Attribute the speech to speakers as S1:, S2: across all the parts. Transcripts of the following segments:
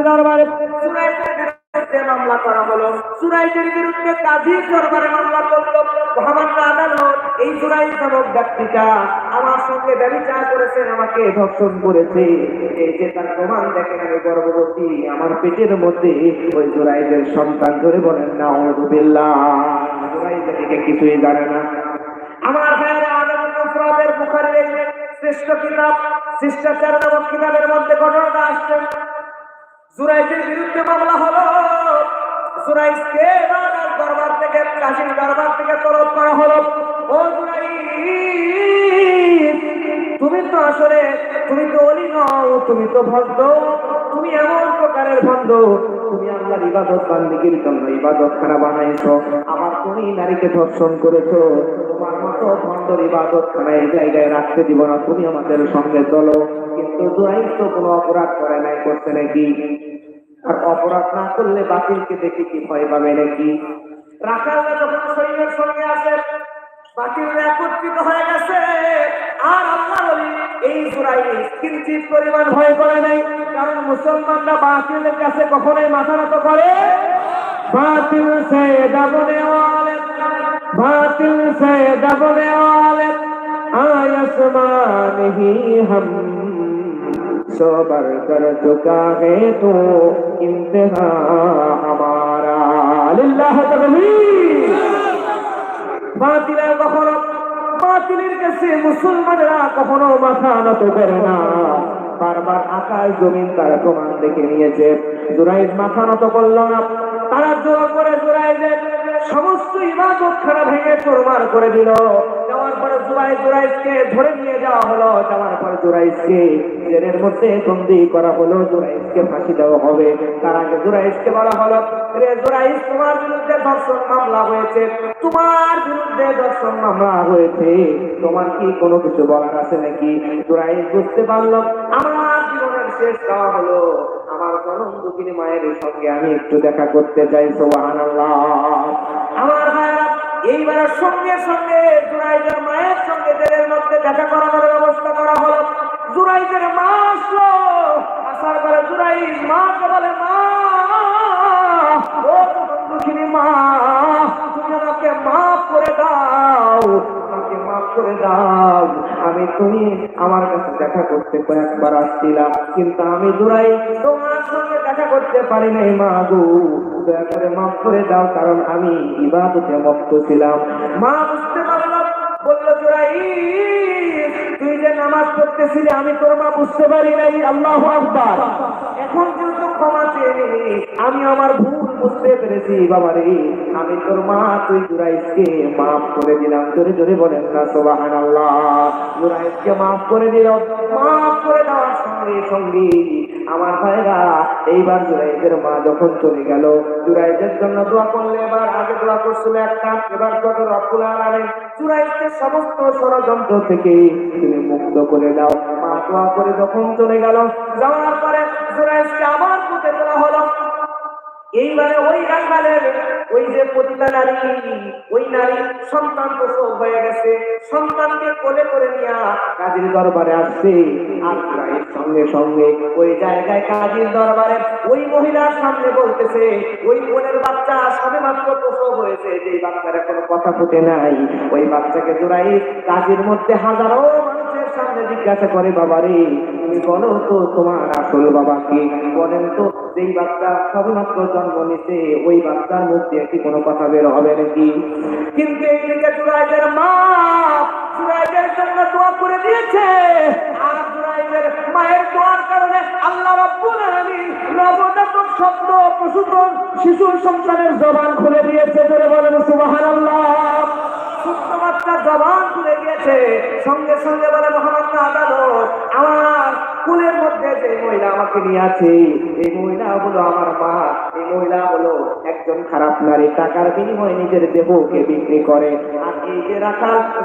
S1: দরবারে দরবারে আমার পেটের মধ্যে ওই জুরাইদের সন্তান ধরে বলেন না দিকে কিছুই জানে না। আমার বুখারীর শ্রেষ্ঠ কিতাব, শিষ্টাচার নামক কিতাবের মধ্যে ঘটনাটা আসছে। জুরাইদের বিরুদ্ধে মামলা হলো। জুরাইজকে রাজার দরবার থেকে, কাশির দরবার থেকে তলব করা হলো। ও জুরাই তুমি তো আসলে, তুমি তো অলি নও, তুমি তো ভদ্র। তুমি এমন প্রকারের ভণ্ড তুমি আল্লাহর ইবাদত বান্দিগির জন্য ইবাদত খানা বানাইছো। আমার তুমি নারীকে ধর্ষণ করেছ। তোমার মতো ভণ্ডর ইবাদত খানা এই জায়গায় রাখতে দিব না। তুমি আমাদের সঙ্গে চলো। কিন্তু জুরাইজ তো কোনো অপরাধ করে নাই, করছে নাকি? আর অপরাধ না করলে বাতিলকে দেখে কি ভয় পাবে নাকি? রাখালরা যখন সৈন্যের সঙ্গে আসে বাতিলরা একত্রিত হয়ে গেছে আর আল্লাহ বলি এই সুরাই কিঞ্চিত পরিমাণ ভয় করে নাই কারণ মুসলমানরা বাতিলের কাছে কখনোই মাথা নত করে বাতিল সে দাবনে ওয়ালে বাতিল সে দাবনে ওয়ালে आसमान ही हम सोबर कर चुका है तो इंतहा हमारा लिल्लाह तकबीर বাতিলের কখনো বাতিলের কাছে মুসলমানরা কখনো মাথা নত করে না। বারবার আকাশ জমিন তারা প্রমাণ দেখে নিয়েছে। জোরাইজ মাথা নত করল না। তারা জোর করে জুরাইজের সমস্ত ইবাদত খানা ভেঙে চোরমার করে দিল। যাওয়ার পরে জুরাই জুরাইজকে ধরে নিয়ে যাওয়া হলো, যাওয়ার পরে জুরাইজকে জেলের মধ্যে বন্দি করা হলো জুরাইজকে ফাঁসি দেওয়া হবে। তার আগে জুরাইজকে বলা হলো, রে জুরাইজ তোমার বিরুদ্ধে ধর্ষণ মামলা হয়েছে, তোমার বিরুদ্ধে মামলা হয়েছে, তোমার কি কোনো কিছু বলার আছে নাকি? জুরাইজ বুঝতে পারল, আমার শেষ দেওয়া হলো আমার জনম দুঃখিনী মায়ের সঙ্গে আমি একটু দেখা করতে চাই সোহান আমার ভাইরা, এইবারের সঙ্গে সঙ্গে জুরাইদের মায়ের সঙ্গে জেলের মধ্যে দেখা করানোর ব্যবস্থা করা হলো। জুরাইদের মা আসলো। আসার পরে জুরাইজ মাকে বলে, মা, ও দুঃখিনী মা, তুমি আমাকে মাফ করে দাও, আমাকে মাফ করে দাও। আমি তুমি আমার কাছে দেখা করতে কয়েকবার আসছিলাম, কিন্তু আমি জুরাই তোমার সঙ্গে দেখা করতে পারি নাই, মা গো। দয়া করে মাফ করে দাও, কারণ আমি ইবাদতে মক্ত ছিলাম। মা বুঝতে পারলাম বলল জুরাই তুই যে নামাজ পড়তেছিলি, আমি তোর মা বুঝতে পারি নাই, আল্লাহ আকবার। এখন কিন্তু ক্ষমা চেয়ে আমি আমার ভুল বুঝতে পেরেছি বাবা রে আমি তোর মা, তুই জুরাইসকে মাফ করে দিলাম। জোরে জোরে বলেন না সোবাহান আল্লাহ জুরাইসকে মাফ করে দিল মাফ করে দেওয়ার সঙ্গে সঙ্গে আমার ভাইরা এইবার জুরাইদের মা যখন চলে গেল জুরাইদের জন্য দোয়া করলে এবার আগে দোয়া করছিল একটা, এবার কত রকুল আলামিন জুরাইদকে সমস্ত ষড়যন্ত্র থেকে তুমি মুক্ত করে দাও। মা দোয়া করে যখন চলে গেল, যাওয়ার পরে জুরাইদকে আবার পুঁতে তোলা হলো এইবারে ওই রাঙ্গালের ওই যে প্রতিটা নারী, ওই নারী সন্তান প্রসব হয়ে গেছে। সন্তানকে কোলে করে নিয়ে কাজীর দরবারে আসছে। আর সঙ্গে সঙ্গে ওই জায়গায় কাজীর দরবারে ওই মহিলার সামনে বলতেছে, ওই বোনের বাচ্চা সবে মাত্র প্রসব হয়েছে যে বাচ্চার এখনও কথা ফুটে নাই। ওই বাচ্চাকে জোড়াই কাজীর মধ্যে হাজারো সামনে জিজ্ঞাসা করে, বাবারে, তুমি বলো তো তোমার আসল বাবাকে বলেন তো, যেই বাচ্চা সবেমাত্র জন্ম নিছে ওই বাচ্চার মধ্যে কি কোনো কথা বের হবে নাকি? কিন্তু মা জন্য দোয়া করে দিয়েছে। আর মায়ের দোয়ার কারণে আল্লাহ আলামিন নবজাতক শব্দ প্রসূত শিশুর সন্তানের জবান খুলে দিয়েছে। ধরে বলেন মহিলা আমাকে নিয়ে আছে। এই মহিলা হলো আমার মা। এই মহিলা হলো একজন খারাপ নারী। টাকার বিনিময়ে নিজের দেহকে বিক্রি করে। আর এই যে রাখাল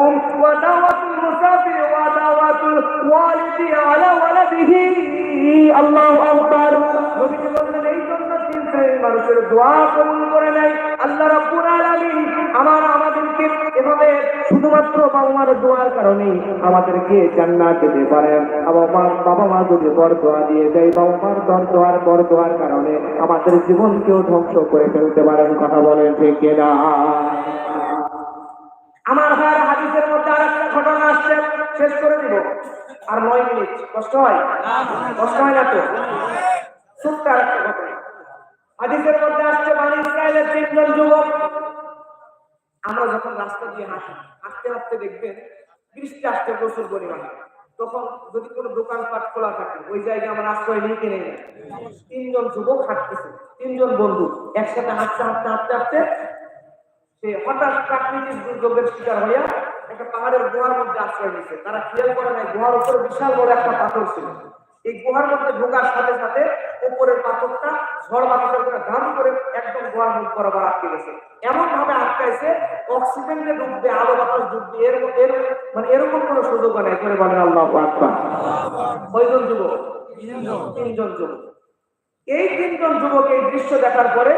S1: দোয়া কবুল করে নেয়। আল্লাহ রাব্বুল আলামিন আমার আমাদেরকে এভাবে শুধুমাত্র বাবা মার দোয়ার কারণে আমাদেরকে জান্নাত দিতে পারেন। বাবা মা বাবা মা যদি বর দোয়া দিয়ে বাবা মার দর দোয়ার বর দোয়ার কারণে আমাদের জীবনকেও ধ্বংস করে ফেলতে পারেন কথা বলেন ঠিক কিনা? আমার ভাইয়ের হাদিসের মধ্যে আর একটা ঘটনা আসছে শেষ করে দিব। আর নয় মিনিট কষ্ট হয়? কষ্ট হয় না তো? আর একটা ঘটনা। হাদিসের মধ্যে আসছে, বানি ইসরায়েলের তিনজন যুবক। আমরা যখন রাস্তা দিয়ে হাঁটি, হাঁটতে হাঁটতে দেখবেন বৃষ্টি আসছে প্রচুর পরিমাণে। তখন যদি কোনো দোকানপাট খোলা থাকে, ওই জায়গায় আমরা আশ্রয় নিয়ে কিনে নিই তিনজন যুবক হাঁটতেছে, তিনজন বন্ধু একসাথে হাঁটতে হাঁটতে হাঁটতে হাঁটতে সে হঠাৎ প্রাকৃতিক দুর্যোগের শিকার হইয়া একটা পাহাড়ের গুহার মধ্যে আশ্রয় নিয়েছে তারা খেয়াল করে নাই, গুহার উপরে বিশাল বড় একটা পাথর ছিল। এই গুহার মধ্যে ঢোকার সাথে সাথে উপরের পাথরটা ঝড় বাতাসের করে ধান করে একদম গুহার মুখ বরাবর আটকে গেছে। এমন ভাবে আটকাইছে অক্সিজেনে ডুববে আলো বাতাস ডুববে এর মানে এরকম কোনো সুযোগ নেই, করে বলেন আল্লাহ আকবার। কয়জন যুবক? তিনজন যুবক। এই তিনজন যুবক এই দৃশ্য দেখার পরে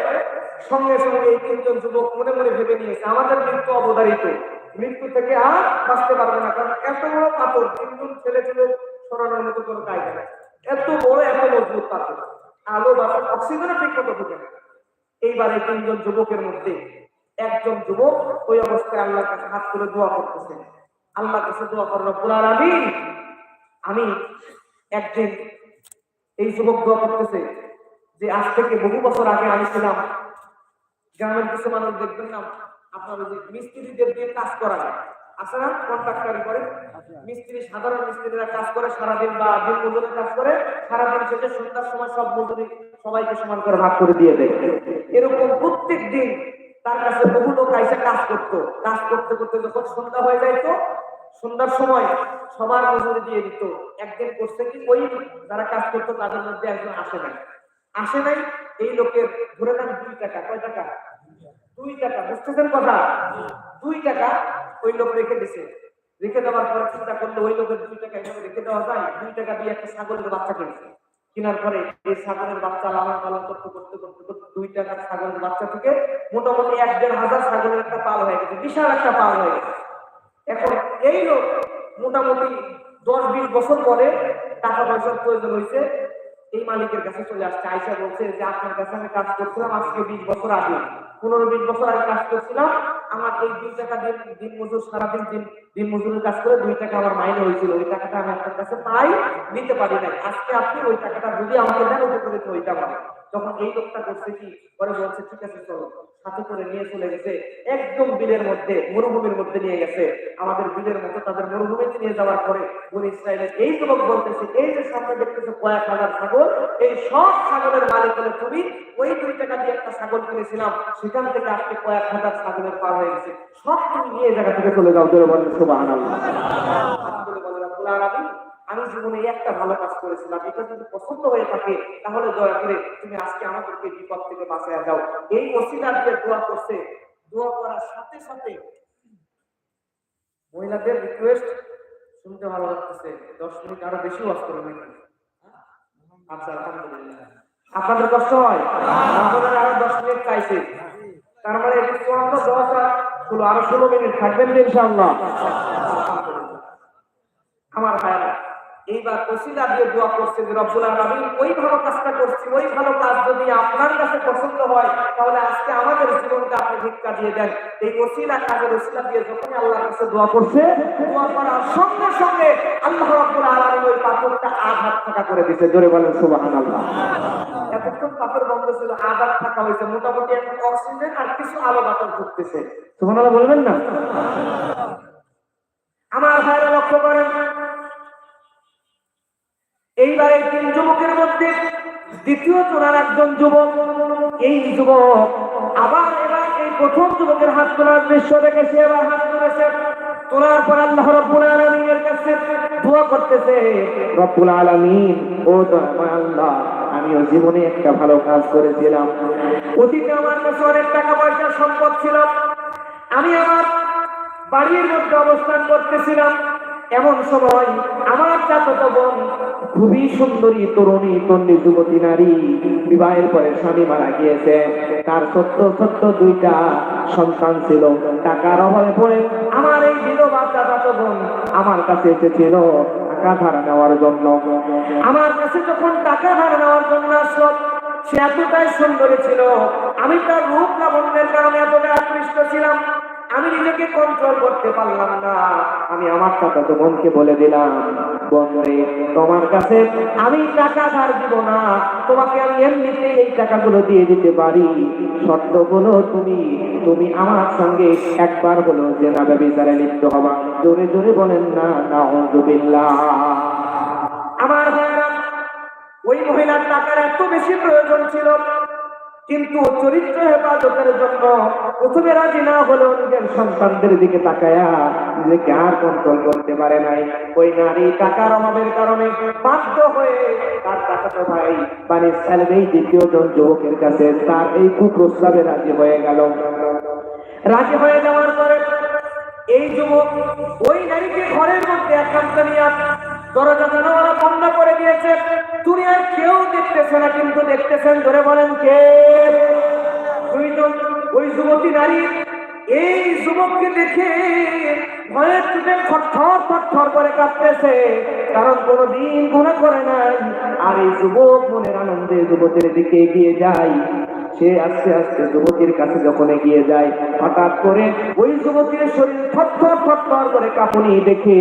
S1: সঙ্গে সঙ্গে এই তিনজন যুবক মনে মনে ভেবে নিয়েছে, আমাদের মৃত্যু অবধারিত। মৃত্যু থেকে আর বাঁচতে পারবে না, কারণ এত বড় পাথর, তিনজন ছেলে যুবক সরানোর মতো কোনো কায়দা নাই। এত বড়, এত মজবুত পাথর। আলো, বাতাস অক্সিজেনও ঠিক মতো ঢুকে না। এইবার এই তিনজন যুবকের মধ্যে একজন যুবক ওই অবস্থায় আল্লাহর কাছে হাত করে দোয়া করতেছে। আল্লাহর কাছে দোয়া করল পুরার আমি আমি একদিন এই যুবক দোয়া করতেছে যে, আজ থেকে বহু বছর আগে আমি ছিলাম গ্রামের কিছু মানুষ দেখবেন না, আপনার মিস্ত্রিদের দিয়ে কাজ করা হয় আছে না কন্ট্রাক্টারি করে মিস্ত্রি সাধারণ মিস্ত্রিরা কাজ করে সারাদিন বা দিন মজুরের কাজ করে সারাদিন শেষে সন্ধ্যার সময় সব মজুরি সবাইকে সমান করে ভাগ করে দিয়ে দেয়। এরকম প্রত্যেক দিন তার কাছে বহু লোক আইসে কাজ করতো। কাজ করতে করতে যখন সন্ধ্যা হয়ে যাইতো সন্ধ্যার সময় সবার মজুরি দিয়ে দিত। একদিন করছে কি ওই যারা কাজ করতো তাদের মধ্যে একজন আসে নাই। আসে নাই এই লোকের ধরে নেন দুই টাকা। কয় টাকা? দুই টাকা। বুঝতেছেন কথা? দুই টাকা। ওই লোক রেখে দিছে। রেখে দেওয়ার পরে চিন্তা করলে, ওই লোকের দুই টাকা এভাবে রেখে দেওয়া যায়? দুই টাকা দিয়ে একটা ছাগলের বাচ্চা কিনেছে। কেনার পরে এই ছাগলের বাচ্চা লালন পালন করতে করতে করতে করতে দুই টাকার ছাগলের বাচ্চা থেকে মোটামুটি এক দেড় হাজার ছাগলের একটা পাল হয়ে গেছে, বিশাল একটা পাল হয়ে গেছে। এখন এই লোক মোটামুটি দশ বিশ বছর পরে টাকা পয়সার প্রয়োজন হয়েছে এই মালিকের কাছে চলে আসছে আয়সা বলছে যে, আপনার কাছে আমি কাজ করছিলাম, আজকে বিশ বছর আগে। পনেরো, বিশ বছর আগে কাজ করছিলাম। আমার এই দুই টাকা দিন দিন মজুর, সারাদিন দিন দিন মজুরের কাজ করে দুই টাকা আমার মাইনে হয়েছিল। ওই টাকাটা আমি আপনার কাছে পাই, নিতে পারি নাই। আজকে আপনি ওই টাকাটা যদি আমাকে দেন উপকৃত হইতে পারে। তখন এই লোকটা করছে কি? পরে বলছে, ঠিক আছে, চলো। সাথে করে নিয়ে চলে গেছে। একদম বিলের মধ্যে, মরুভূমির মধ্যে নিয়ে গেছে। আমাদের বিলের মধ্যে তাদের মরুভূমিতে নিয়ে যাওয়ার পরে বনি ইসরায়েলের এই যুবক বলতেছে, এই যে সামনে দেখতেছে কয়েক হাজার ছাগল, এই সব ছাগলের মালিক হলে তুমি। ওই দুই টাকা দিয়ে একটা ছাগল কিনেছিলাম, সেখান থেকে আজকে কয়েক হাজার ছাগলের পার হয়ে গেছে। সব তুমি নিয়ে জায়গা থেকে চলে যাও ধরে বলেন সুবাহ আমি জীবনে একটা ভালো কাজ করেছিলাম। এটা যদি পছন্দ হয়ে থাকে, তাহলে দয়া করে তুমি আজকে আমাদেরকে বিপদ থেকে বাঁচায় যাও এই ওসিলা দিয়ে দোয়া করছে, দোয়া করার সাথে সাথে মহিলাদের রিকোয়েস্ট শুনতে ভালো লাগতেছে। দশ মিনিট আরও বেশি ওয়াজ করে নাকি আচ্ছা আলহামদুলিল্লাহ। আপনাদের কষ্ট হয়? আপনাদের আরও দশ মিনিট চাইছে। তার মানে চুয়ান্ন দশ আর ষোলো, আরও ষোলো মিনিট থাকবেন ইনশাআল্লাহ। আমার ভাইরা এইবার ওসিলা দিয়ে দোয়া করছে যে, রব্বুল আলামিন, ওই ভালো কাজটা করছি, ওই ভালো কাজ যদি আপনার কাছে পছন্দ হয়, তাহলে আজকে আমাদের জীবনটা আপনি ভিক্ষা দিয়ে দেন। এই ওসিলা কাজের ওসিলা দিয়ে যখনই আল্লাহর কাছে দোয়া করছে, দোয়া করার সঙ্গে সঙ্গে আল্লাহ রব্বুল ওই পাথরটা আঘাত ফাঁকা করে দিয়েছে। জোরে বলেন এতক্ষণ পাথর বন্ধ ছিল আঘাত ফাঁকা হয়েছে, মোটামুটি এখন অক্সিজেন আর কিছু আলো বাতাস ঢুকতেছে। বলবেন না? আমার ভাইরা লক্ষ্য করেন এইবার এই তিন যুবকের মধ্যে দ্বিতীয় তোলার একজন যুবক, এই যুবক আবার এবার এই প্রথম যুবকের হাত তোলার দৃশ্য দেখে সে এবার হাত তুলেছে। তোলার পর আল্লাহ রব্বুল আলামিনের কাছে দোয়া করতেছে, রব্বুল আলামিন, ও দয়াময় আল্লাহ, আমিও জীবনে একটা ভালো কাজ করেছিলাম। অতীতে আমার কাছে অনেক টাকা পয়সা সম্পদ ছিল। আমি আমার বাড়ির মধ্যে অবস্থান করতেছিলাম। এমন সময় আমার বোন খুবই সুন্দরী তরুণী তন্ডী যুবতী নারী বিবাহের পরে স্বামী মারা গিয়েছে। তার সত্য সত্য দুইটা সন্তান ছিল। টাকার অভাবে পড়ে আমার এই বিধবা বোন আমার কাছে এসেছিল টাকা ধার নেওয়ার জন্য। আমার কাছে যখন টাকা ধার নেওয়ার জন্য আসলো, সে এতটাই সুন্দরী ছিল। আমি তার রূপ লাবণ্যের কারণে এতটাই আকৃষ্ট ছিলাম। আমি নিজেকে কন্ট্রোল করতে পারলাম না। আমি আমার টাকা তো বোনকে বলে দিলাম। বোন রে তোমার কাছে আমি টাকা ধার দিব না। তোমাকে আমি এমনিতে এই টাকাগুলো দিয়ে দিতে পারি। শর্ত হলো তুমি তুমি আমার সঙ্গে একবার হলো যে না বিচারে লিপ্ত হবা। জোরে জোরে বলেন না না আমার ওই মহিলার টাকার এত বেশি প্রয়োজন ছিল। কিন্তু চরিত্র হেফাজতের জন্য প্রথমে রাজি না হলেও নিজের সন্তানদের দিকে তাকায়া নিজেকে আর কন্ট্রোল করতে পারে নাই। ওই নারী টাকার অভাবের কারণে বাধ্য হয়ে তার টাকাটা ভাই পানি স্যালারি দ্বিতীয় জন যুবকের কাছে তার এই কুপ্রস্তাবে রাজি হয়ে গেল। রাজি হয়ে যাওয়ার পরে এই যুবক ওই নারীকে ঘরের মধ্যে একান্ত নিয়ে দরজা জানালা বন্ধ করে দিয়েছে। দুনিয়ার কেউ দেখতেছে না, কিন্তু দেখতেছেন ধরে বলেন কে? দুইজন, ওই যুবতী নারী, এই যুবককে দেখে ভয়ের চুটে থরথর থরথর করে কাঁপতেছে কারণ কোনোদিন গুণা করে নাই। আর এই যুবক মনের আনন্দে যুবকের দিকে এগিয়ে যায়। সে আস্তে আস্তে যুবতীর কাছে যখন এগিয়ে যায়, হঠাৎ করে ওই যুবতীর শরীর থরথর থরথর করে কাঁপুনি দেখে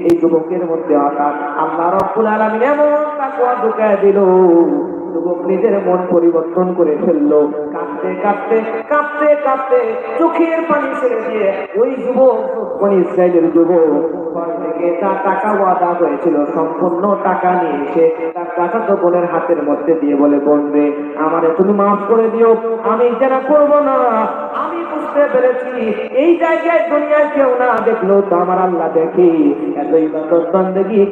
S1: এই যুবকের মধ্যে হঠাৎ আল্লাহ রব্বুল আলমিন এমন তাকুয়া ঢুকায় দিল। যুবক নিজের মন পরিবর্তন করে ফেলল। কাঁদতে কাঁদতে কাঁদতে কাঁদতে চোখের পানি ছেড়ে দিয়ে ওই যুবক কোন ইসরায়েলের যুবক থেকে তুমি মাফ করে দিও। আমি যেটা করব না। আমি বুঝতে পেরেছি। এই জায়গায় দুনিয়ায় কেউ না দেখল তো আমার আল্লাহ দেখি। এত ইবাদত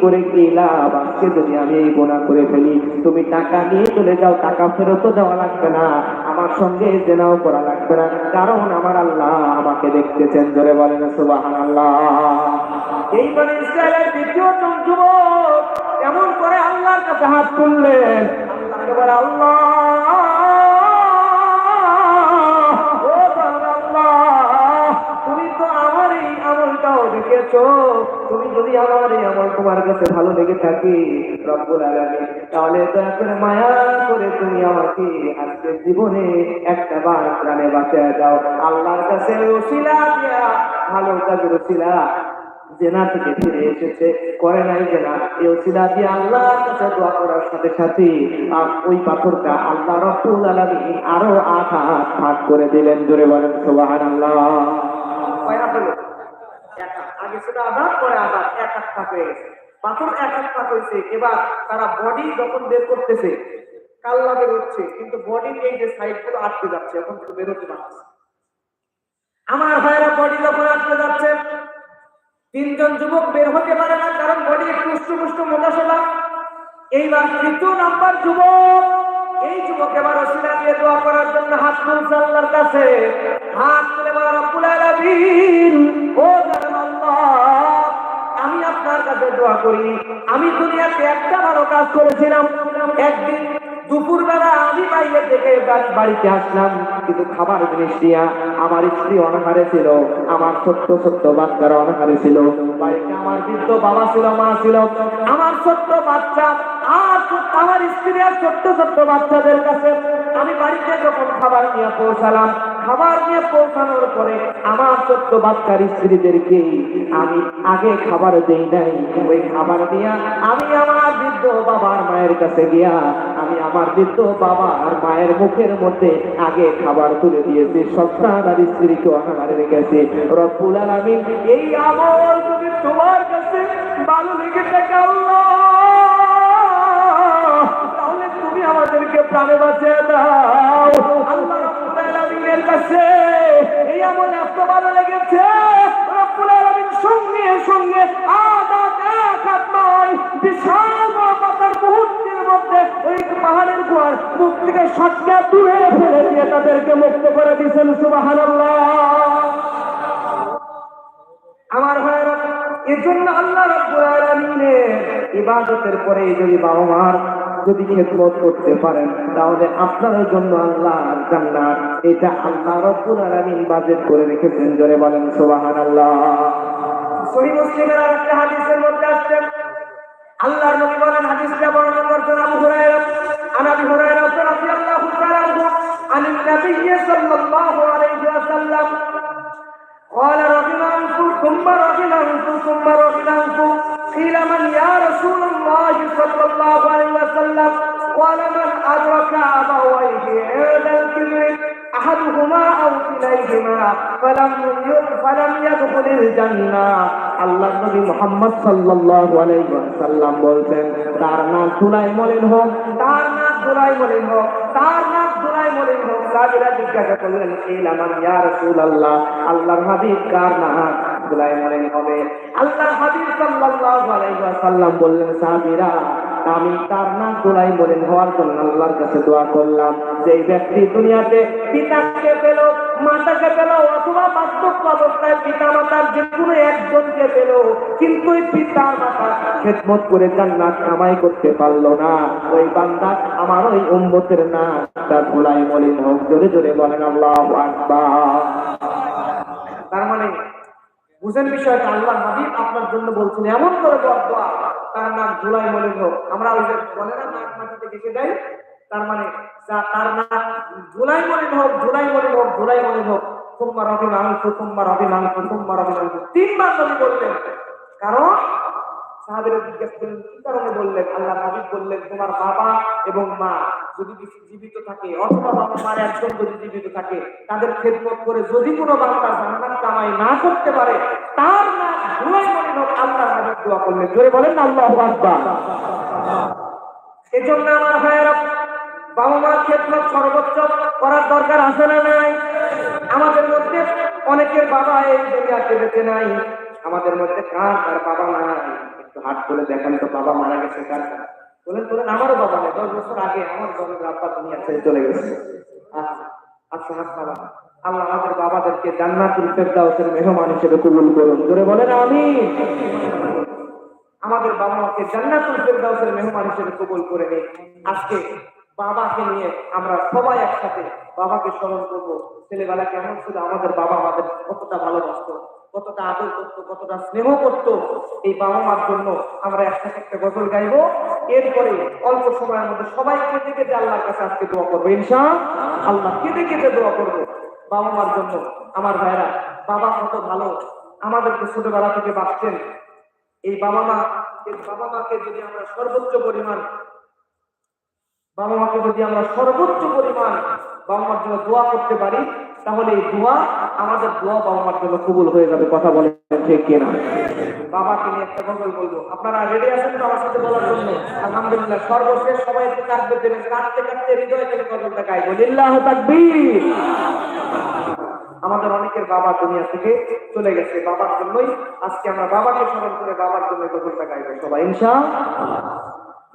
S1: করে কি লাভ? আজকে যদি আমি এই গোনা করে ফেলি, তুমি টাকা নিয়ে চলে যাও, টাকা ফেরতও দেওয়া লাগবে না। আমার সঙ্গে জেনাও করা লাগবে না। কারণ আমার আল্লাহ আমাকে দেখতেছেন ধরে বলেন সুবাহান আল্লাহ এই মানে ইসরায়েলের দ্বিতীয় যুব এমন করে আল্লাহর কাছে হাত তুললেন। আল্লাহ দেখেছ তুমি যদি আমার এই আমল তোমার কাছে ভালো লেগে থাকে, রব্বুল আলামিন, তাহলে দয়া করে মায়া করে তুমি আমাকে আজকে জীবনে একটা বার প্রাণে বাঁচায় দাও আল্লাহর কাছে দিয়া, ভালো কাজের ওসিলা জেনা থেকে ফিরে এসেছে, করে নাই জেনা, এই ওসিলা দিয়ে আল্লাহর কাছে দোয়া করার সাথে সাথে আর ওই পাথরটা আল্লাহ রব্বুল আলামিন আরও আট হাত ভাগ করে দিলেন জোরে বলেন, সুবহানাল্লাহ? ছিল আঘাত, পরে আঘাত, এক ফাঁক হয়ে গেছে। পাথর এক ফাঁক হয়েছে, এবার তারা বডি যখন বের করতেছে কাল্লা বের হচ্ছে, কিন্তু বডির এই যে সাইডগুলো আটকে যাচ্ছে, এখন তো বের হতে পারছে আমার ভাইরা বডি যখন আটকে যাচ্ছে, তিনজন যুবক বের হতে পারে না, কারণ বডি একটু উষ্ট পুষ্ট মোটা সোটা এইবার তৃতীয় নাম্বার যুবক, এই যুবক এবার অসিলা দিয়ে দোয়া করার জন্য হাত তুলছে আল্লাহর কাছে। হাত তুলে বলা, রব্বুল আলামিন। দোয়া করি। আমি দুনিয়াতে একটা ভালো কাজ করেছিলাম। একদিন দুপুর বেলা আমি বাইরে থেকে বাড়িতে আসলাম, কিন্তু খাবার জিনিস দিয়া আমার স্ত্রী অনাহারে ছিল, আমার ছোট্ট ছোট্ট বাচ্চারা অনাহারে ছিল। বাড়িতে আমার বৃদ্ধ বাবা ছিল, মা ছিল। আমার ছোট্ট বাচ্চা আর আমার স্ত্রী আর ছোট্ট ছোট্ট বাচ্চাদের কাছে আমি বাড়িতে যখন খাবার নিয়ে পৌঁছালাম খাবার নিয়ে পৌঁছানোর পরে আমার বাচ্চার স্ত্রীদেরকে আমি আগে খাবার দেই নাই। ওই খাবার দিয়া আমি আমার বৃদ্ধ বাবার মায়ের কাছে গিয়া আমি আমার বৃদ্ধ বাবা আর মায়ের মুখের মধ্যে আগে খাবার তুলে দিয়েছি। সন্তান স্ত্রীকে অনাহারে রেখেছি। রব্বুল আলামিন, এই আমল যদি তোমার কাছে ভালো লেগে থাকে তাহলে তুমি আমাদেরকে প্রাণে বাঁচিয়ে দাও। আল্লাহ কাছে। এই আমল এত ভালো লেগেছে। রব্বুল আলামিন সঙ্গে সঙ্গে হাত নয়, বিশাল পাতার মুহূর্তের মধ্যে ওই পাহাড়ের মুখ থেকে দূরে ফেলে দিয়ে তাদেরকে মুক্ত করে দিয়েছেন, সুবহানাল্লাহ। আমার ভাইয়েরা এই জন্য আল্লাহ রাব্বুল আলামিনের ইবাদতের পরে যদি বাবা মার যদি খেদমত করতে পারেন তাহলে আপনার জন্য আল্লাহ জান্নাত এটা আল্লাহ রাব্বুল আলামিন বাজেট করে রেখেছেন জোরে বলেন সুবহানাল্লাহ সহিহ মুসলিমের আরেকটা হাদিসের মধ্যে আসছে আল্লাহর নবী বলেন হাদিসটা বর্ণনা করছেন আবু হুরায়রা আন আবি হুরায়রা রাদিয়াল্লাহু তাআলা আনহু আন নবী সাল্লাল্লাহু আলাইহি ওয়াসাল্লাম قال رجل أنفو ثم رجل أنفو ثم رجل أنفو قيل من يا رسول الله صلى الله عليه وسلم قال من أدرك أبويه عند الكبر أحدهما أو كليهما فلم يدخل فلم يدخل الجنة আল্লাহ নবী মোহাম্মদ সাল্লাল্লাহু আলাইহি ওয়াসাল্লাম বলতেন তার নাম সুলাই মলিন হোক তার নাম সুলাই মলিন হোক তার নাম সুলাই মলিন হোক সাহাবীরা জিজ্ঞাসা করলেন ইলামান ইয়া রাসূলুল্লাহ আল্লাহর হাবিব কার নাম সুলাই মলিন হবে আল্লাহর হাবিব আমি তার নাম দোলাই বলেন হওয়ার জন্য আল্লাহর কাছে দোয়া করলাম। যে ব্যক্তি দুনিয়াতে পিতাকে পেল, মাতাকে পেল, অথবা বাস্তব অবস্থায় পিতা মাতার যে কোনো একজনকে পেল, কিন্তু পিতা মাতা খেদমত করে জান্নাত কামাই করতে পারল না। ওই বান্দা আমার ওই উম্মতের না তার দোলাই মলিন হোক। জোরে জোরে বলেন, আল্লাহ আকবার। তার মানে বুঝেন বিষয়টা, আল্লাহ হাবিব আপনার জন্য বলছেন, এমন করে দোয়া। তার নাম জুলাই মলিন হোক। আমরা ওই যে বলে না নাক মাটিতে ডেকে দেয় তার মানে যা তার নাম জুলাই মলিন হোক, জুলাই মলিন হোক, জুলাই মলিন হোক তোমরা রবি মাংস তোমরা রবি মাংস তোমরা রবি মাংস তিনবার নবী বললেন। কারণ সাহাবিরা জিজ্ঞেস করলেন কি কারণে বললেন? আল্লাহ হাবিব বললেন, তোমার বাবা এবং মা যদি জীবিত থাকে, অথবা বাবা মার একজন যদি জীবিত থাকে, তাদের খেদমত করে যদি কোনো বান্দা জান্নাত কামাই না করতে পারে, তার নাম আল্লাহ দোয়া জোরে বলেন না, আল্লাহ এজন্য আমার ভাইয়েরা, বাবা মার খেদমত সর্বোচ্চ করার দরকার আছে না নাই? আমাদের মধ্যে অনেকের বাবা এই দুনিয়াতে বেঁচে নাই। আমাদের মধ্যে কার কার বাবা নাই? একটু হাত করে দেখেন তো, বাবা মারা গেছে কার? বলেন বলেন, আমারও বাবা নেই। দশ বছর আগে আমার জন্মের আব্বা দুনিয়া ছেড়ে চলে গেছে। আচ্ছা আচ্ছা হাত বাবা আল্লাহ আমাদের বাবাদেরকে জান্নাতুল ফেরদাউসের মেহমান হিসেবে কবুল করুন। জোরে বলেন আমি আমাদের বাবা মাকে জান্নাতুল ফেরদাউসের মেহমান হিসেবে কবুল করে নেই আজকে বাবাকে নিয়ে আমরা সবাই একসাথে বাবাকে স্মরণ করব। ছেলেবেলা কেমন ছিল? আমাদের বাবা আমাদের কতটা ভালোবাসতো, কতটা আদর করতো, কতটা স্নেহ করতো। এই বাবা মার জন্য আমরা একসাথে একটা গজল গাইবো। এরপরে অল্প সময়ের মধ্যে সবাই কেঁদে কেঁদে আল্লাহর কাছে আজকে দোয়া করব। ইনশা আল্লাহ কেঁদে কেঁদে দোয়া করব। বাবা মার জন্য আমার ভাইরা, বাবা কত ভালো। আমাদেরকে ছোটবেলা থেকে বাঁচছেন এই বাবা মা, এই বাবা মাকে যদি আমরা সর্বোচ্চ পরিমাণ বাবা মাকে যদি আমরা সর্বোচ্চ পরিমাণ বাবা মার জন্য দোয়া করতে পারি, তাহলে এই দোয়া, আমাদের দোয়া বাবা মার জন্য কবুল হয়ে যাবে, কথা বলেন ঠিক কিনা? বাবাকে নিয়ে একটা বলব। আপনারা রেডি আছেন তো আমার সাথে বলার জন্য? আলহামদুলিল্লাহ, সর্বশেষ সবাই একটু দেবেন। হৃদয় থেকে তাকবীর! আমাদের অনেকের বাবা দুনিয়া থেকে চলে গেছে, বাবার জন্যই। আজকে আমরা বাবাকে স্মরণ করে বাবার জন্য গজলটা গাইবো সবাই ইনশা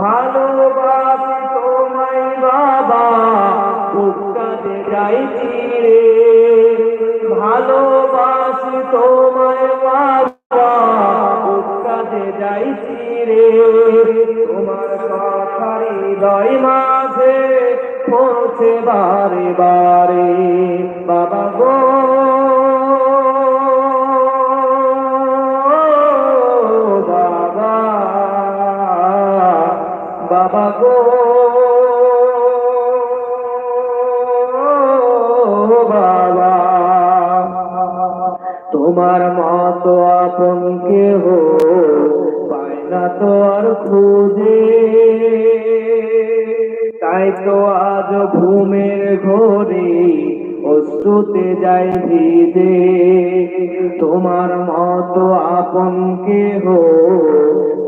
S1: ভালোবাসি তোমায় বাবা বুকাতে যাইছি রে। ভালোবাসি তোমায় তো আজ ঘুমের ঘরে অশ্রুতে যাই ভিদে তোমার মত আপন কেহ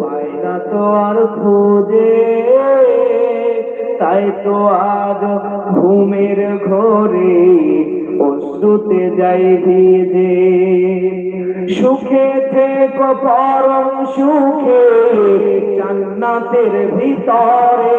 S1: পায় না তো আর খুঁজে। তাই তো আজ ঘুমের ঘরে অশ্রুতে যাই ভিজে। সুখে থেকো পরম সুখে, জান্নাতের ভিতরে।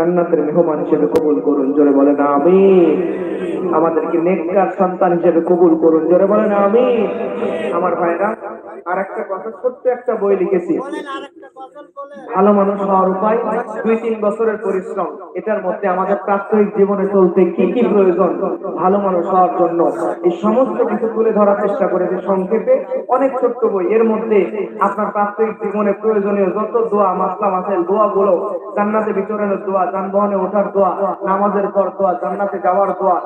S1: জান্নাতের মেহমান হিসেবে কবুল করুন, জোরে বলে না আমি আমাদেরকে নেককার সন্তান হিসেবে কবুল করুন, জোরে বলে না আমি আমার ভাইরা আর একটা কথা ছোট্ট একটা বই লিখেছি। ভালো মানুষ হওয়ার উপায় দুই তিন বছরের পরিশ্রম। এটার মধ্যে আমাদের প্রাত্যহিক জীবনে চলতে কি কি প্রয়োজন, ভালো মানুষ হওয়ার জন্য। এই সমস্ত কিছু তুলে ধরার চেষ্টা করেছে সংক্ষেপে অনেক ছোট্ট বই, এর মধ্যে আপনার প্রাত্যহিক জীবনে প্রয়োজনীয় যত দোয়া, মাসলা মাসেল দোয়া গুলো জান্নাতে বিচরণের দোয়া, যানবাহনে ওঠার দোয়া, নামাজের পর দোয়া, জান্নাতে যাওয়ার দোয়া,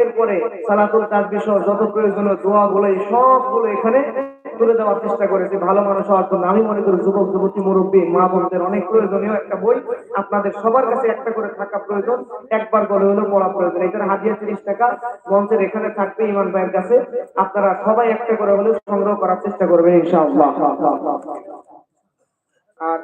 S1: এরপরে সালাতুল তাসবিহ সহ যত প্রয়োজনীয় দোয়া গুলো সবগুলো এখানে তুলে দেওয়ার চেষ্টা করেছে, ভালো মানুষ হওয়ার জন্য। আমি মনে করি যুবক, যুবতী, মুরব্বী, মা বোনদের অনেক প্রয়োজনীয় একটা বই। আপনাদের সবার কাছে একটা করে থাকা প্রয়োজন। একবার করে হলেও পড়া প্রয়োজন। এখানে হাজিয়া তিরিশ টাকা, মঞ্চের এখানে থাকবে ইমান ভাইয়ের কাছে। আপনারা সবাই একটা করে হলেও সংগ্রহ করার চেষ্টা করবেন, ইনশাআল্লাহ। আর